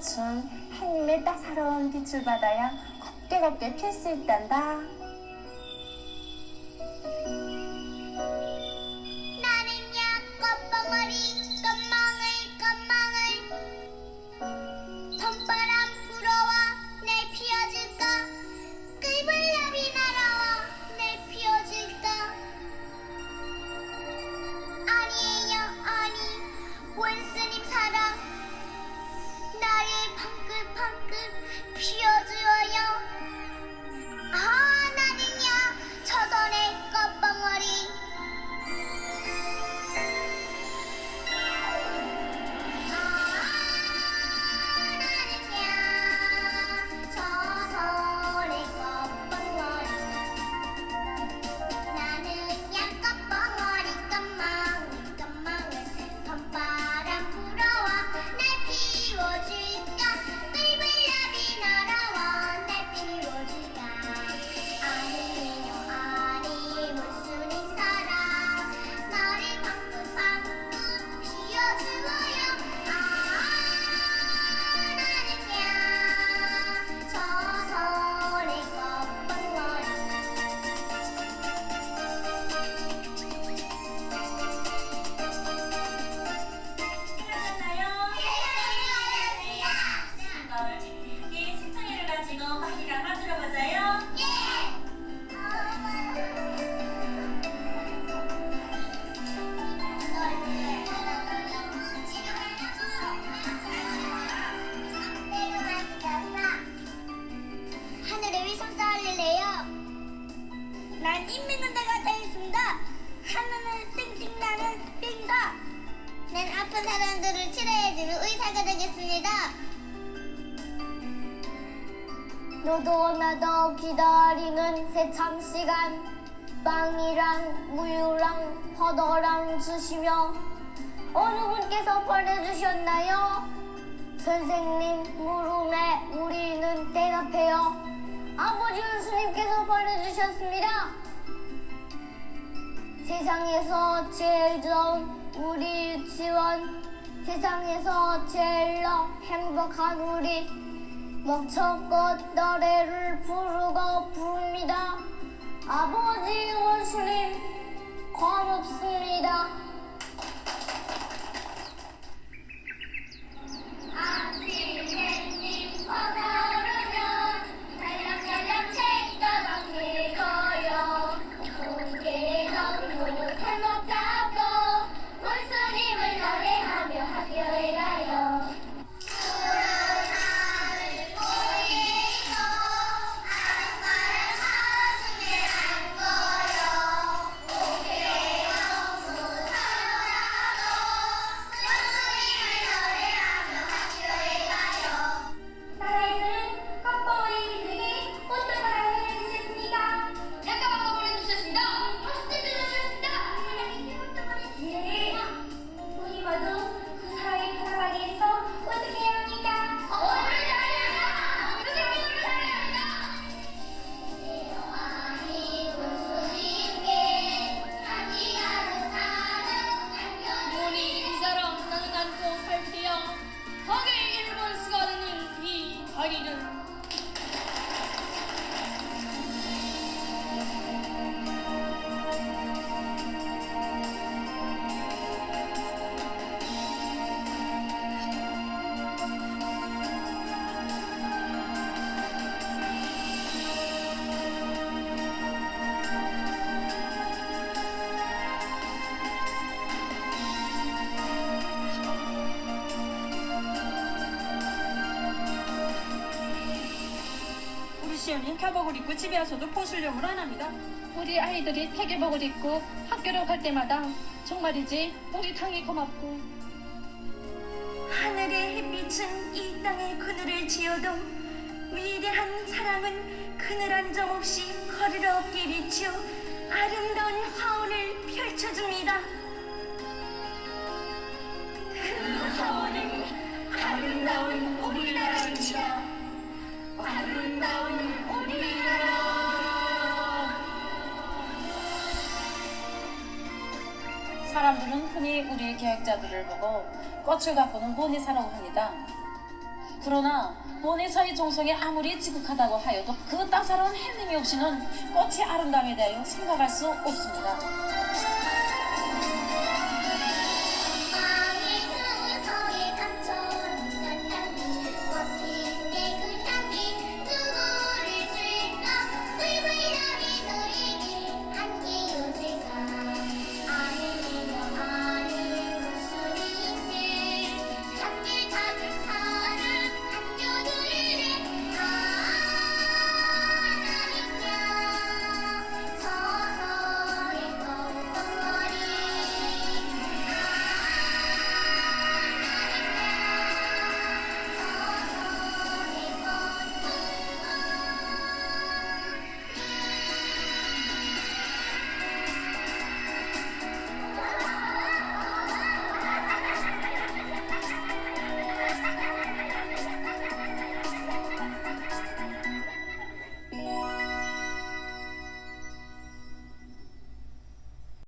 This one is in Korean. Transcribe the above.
꽃은 하님의 따사로운 빛을 받아야 곱게 곱게 필 수 있단다. 난 인민군대가 되겠습니다. 하늘은 싱싱나는 빙사. 난 아픈 사람들을 치료해주는 의사가 되겠습니다. 너도 나도 기다리는 새참 시간 빵이랑 우유랑 포도랑 주시며 어느 분께서 보내주셨나요? 선생님 물음에 우리는 대답해요 아버지 예수님께서 보내주셨습니다 세상에서 제일 좋은 우리 유치원 세상에서 제일 행복한 우리 먹초꽃 노래를 부르고 부릅니다. 아버지 예수님 고맙습니다. 아 이 시연이 교복을 입고 집에 와서도 포슬령을 안 합니다. 우리 아이들이 세계복을 입고 학교로 갈 때마다 정말이지 우리 당이 고맙고 하늘의 햇빛은 이 땅의 그늘을 지어도 위대한 사랑은 그늘 한 점 없이 거리럽게 비추어 아름다운 화원을 펼쳐줍니다. 그 화원은 아름다운 우리나라입 흔히 우리 계획자들을 보고 꽃을 갖고는 보니사라고 합니다. 그러나 본의사의 종성이 아무리 지극하다고 하여도 그 따사로운 해냄이 없이는 꽃의 아름다움에 대하여 생각할 수 없습니다.